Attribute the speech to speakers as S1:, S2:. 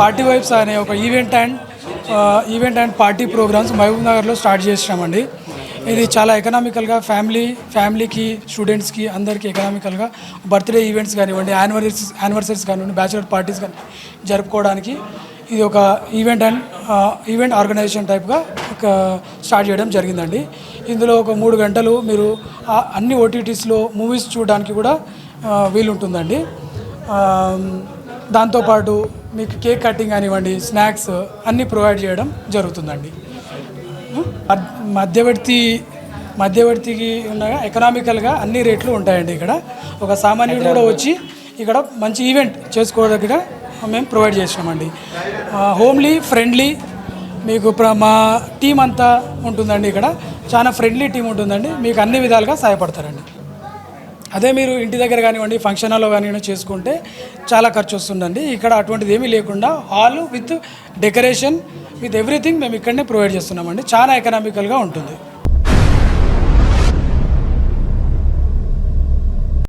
S1: Party vibes అనే ఒక event and event and party programs Mahabub నగర్లో స్టార్ట్ చేసినామండి. ఇది చాలా ఎకనామికల్గా ఫ్యామిలీ ఫ్యామిలీకి స్టూడెంట్స్కి అందరికీ ఎకనామికల్గా బర్త్డే ఈవెంట్స్ కానివ్వండి యానివర్సరీస్ యానివర్సరీస్ కానివ్వండి బ్యాచులర్ పార్టీస్ కానీ జరుపుకోవడానికి ఇది ఒక ఈవెంట్ అండ్ ఈవెంట్ ఆర్గనైజేషన్ టైప్గా ఒక స్టార్ట్ చేయడం జరిగిందండి. ఇందులో ఒక మూడు గంటలు మీరు అన్ని ఓటీటీస్లో మూవీస్ చూడడానికి కూడా వీలుంటుందండి. దాంతోపాటు మీకు కేక్ కటింగ్ కానివ్వండి స్నాక్స్ అన్నీ ప్రొవైడ్ చేయడం జరుగుతుందండి. మధ్యవర్తి మధ్యవర్తికి ఉండగా ఎకనామికల్గా అన్ని రేట్లు ఉంటాయండి ఇక్కడ. ఒక సామాన్యుడు కూడా వచ్చి ఇక్కడ మంచి ఈవెంట్ చేసుకోవడానికి మేము ప్రొవైడ్ చేసినామండి. హోమ్లీ ఫ్రెండ్లీ మీకు మా టీం అంతా ఉంటుందండి ఇక్కడ. చాలా ఫ్రెండ్లీ టీం ఉంటుందండి. మీకు అన్ని విధాలుగా సహాయపడతారండి. అదే మీరు ఇంటి దగ్గర కానివ్వండి ఫంక్షన్ హాల్లో కానివ్వండి చేసుకుంటే చాలా ఖర్చు వస్తుందండి. ఇక్కడ అటువంటిది ఏమీ లేకుండా hall with decoration with everything మేము ఇక్కడనే ప్రొవైడ్ చేస్తున్నామండి. చాలా ఎకనామికల్గా ఉంటుంది.